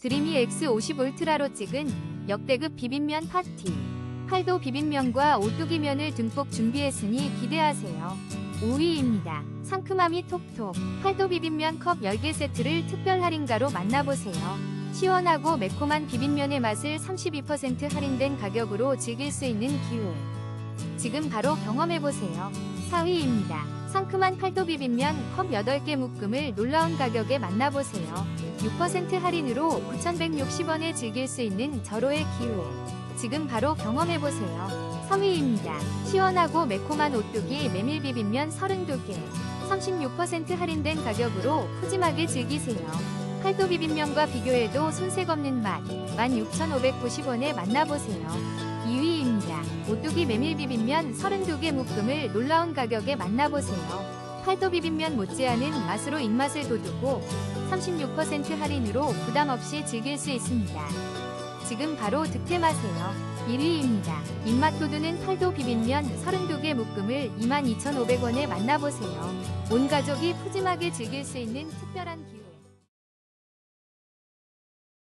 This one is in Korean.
드림이 X50 울트라로 찍은 역대급 비빔면 파티. 팔도 비빔면과 오뚜기면을 듬뿍 준비했으니 기대하세요. 5위입니다. 상큼함이 톡톡. 팔도 비빔면 컵 10개 세트를 특별 할인가로 만나보세요. 시원하고 매콤한 비빔면의 맛을 32% 할인된 가격으로 즐길 수 있는 기회. 지금 바로 경험해보세요. 4위입니다. 상큼한 팔도 비빔면 컵 8개 묶음을 놀라운 가격에 만나보세요. 6% 할인으로 9,160원에 즐길 수 있는 절호의 기회. 지금 바로 경험해보세요. 3위입니다. 시원하고 매콤한 오뚜기 메밀 비빔면 32개. 36% 할인된 가격으로 푸짐하게 즐기세요. 팔도 비빔면과 비교해도 손색 없는 맛. 16,590원에 만나보세요. 2위입니다. 오뚜기 메밀 비빔면 32개 묶음을 놀라운 가격에 만나보세요. 팔도 비빔면 못지않은 맛으로 입맛을 돋우고 36% 할인으로 부담 없이 즐길 수 있습니다. 지금 바로 득템하세요. 1위입니다. 입맛 돋우는 팔도 비빔면 32개 묶음을 22,500원에 만나보세요. 온 가족이 푸짐하게 즐길 수 있는 특별한 기회.